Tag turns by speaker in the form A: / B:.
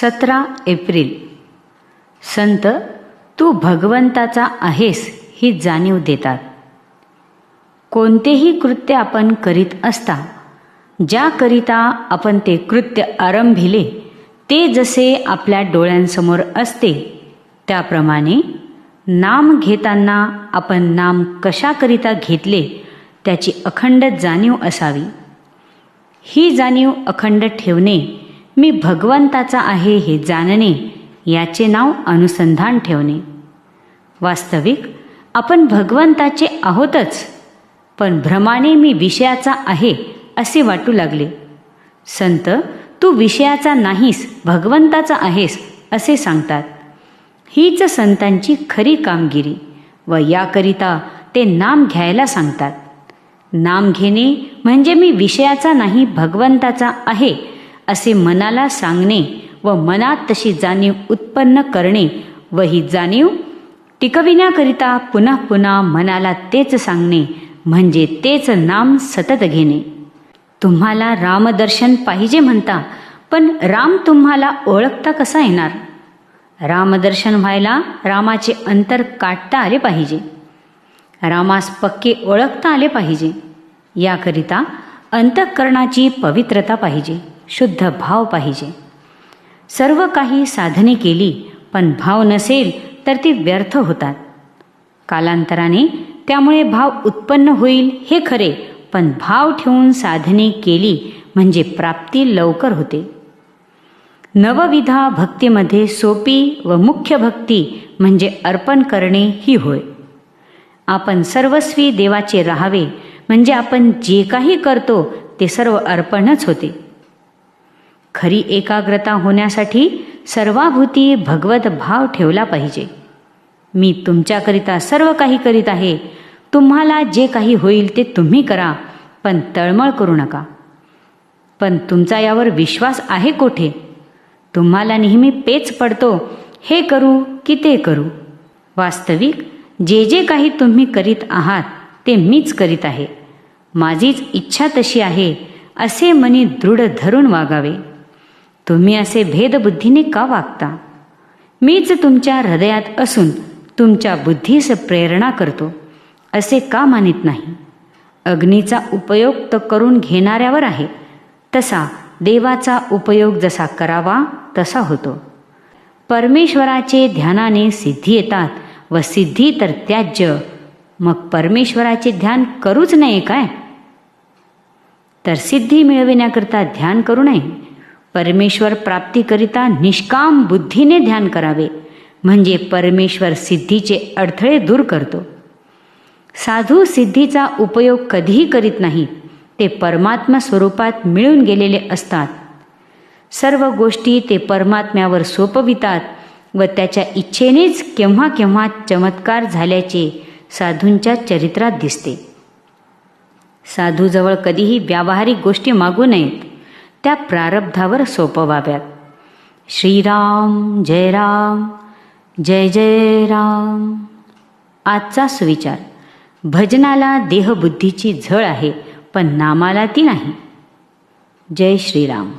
A: सतरा एप्रिल. संत तू भगवंताचा आहेस ही जाणीव देतात. कोणतेही कृत्य आपण करीत असता ज्याकरिता आपण ते कृत्य आरंभिले ते जसे आपल्या डोळ्यांसमोर असते त्याप्रमाणे नाम घेताना आपण नाम कशाकरिता घेतले त्याची अखंड जाणीव असावी. ही जाणीव अखंड ठेवणे मी भगवंताचा आहे हे जाणणे याचे नाव अनुसंधान ठेवणे. वास्तविक आपण भगवंताचे आहोतच पण भ्रमाने मी विषयाचा आहे असे वाटू लागले. संत तू विषयाचा नाहीस भगवंताचा आहेस असे सांगतात. हीच संतांची खरी कामगिरी व याकरिता ते नाम घ्यायला सांगतात. नाम घेणे म्हणजे मी विषयाचा नाही भगवंताचा आहे असे मनाला सांगणे व मनात तशी जाणीव उत्पन्न करणे व ही जाणीव टिकविण्याकरिता पुन्हा पुन्हा मनाला तेच सांगणे म्हणजे तेच नाम सतत घेणे. तुम्हाला रामदर्शन पाहिजे म्हणता पण राम तुम्हाला ओळखता कसा येणार? रामदर्शन व्हायला रामाचे अंतर काटता आले पाहिजे. रामास पक्के ओळखता आले पाहिजे. याकरिता अंतःकरणाची पवित्रता पाहिजे. शुद्ध भाव पाहिजे. सर्व काही साधने केली पण भाव नसेल तर ती व्यर्थ होतात. कालांतराने त्यामुळे भाव उत्पन्न होईल हे खरे पण भाव ठेवून साधने केली म्हणजे प्राप्ती लवकर होते. नवविधा भक्तीमध्ये सोपी व मुख्य भक्ती म्हणजे अर्पण करणे ही होय. आपण सर्वस्वी देवाचे राहावे म्हणजे आपण जे काही करतो ते सर्व अर्पणच होते. खरी एकाग्रता होण्यासाठी सर्वाभूती भगवत भाव ठेवला पाहिजे. मी तुमच्याकरिता सर्व काही करीत आहे. तुम्हाला जे काही होईल ते तुम्ही करा पण तळमळ करू नका. पण तुमचा यावर विश्वास आहे कोठे? तुम्हाला नेहमी पेच पडतो हे करू की ते करू. वास्तविक जे जे काही तुम्ही करीत आहात ते मीच करीत आहे. माझीच इच्छा तशी आहे असे मनी दृढ धरून वागावे. तुम्ही असे भेदबुद्धीने का वागता? मीच तुमच्या हृदयात असून तुमच्या बुद्धीस प्रेरणा करतो असे का मानित नाही? अग्नीचा उपयोग तर करून घेणाऱ्यावर आहे तसा देवाचा उपयोग जसा करावा तसा होतो. परमेश्वराचे ध्यानाने सिद्धी येतात व सिद्धी तर त्याज्य. मग परमेश्वराचे ध्यान करूच नये काय? तर सिद्धी मिळविण्याकरता ध्यान करू नये परमेश्वर प्राप्तीकरिता निष्काम बुद्धीने ध्यान करावे म्हणजे परमेश्वर सिद्धीचे अडथळे दूर करतो. साधू सिद्धीचा उपयोग कधीही करीत नाही ते परमात्मा स्वरूपात मिळून गेलेले असतात. सर्व गोष्टी ते परमात्म्यावर सोपवितात व त्याच्या इच्छेनेच केव्हा केव्हा चमत्कार झाल्याचे साधूंच्या चरित्रात दिसते. साधूजवळ कधीही व्यावहारिक गोष्टी मागू नयेत. त्या प्रारब्धावर सोपवाव्यात. श्रीराम जय राम जय जय राम आजचा सुविचार. भजनाला देहबुद्धीची झळ आहे पण नामाला ती नाही. जय श्रीराम.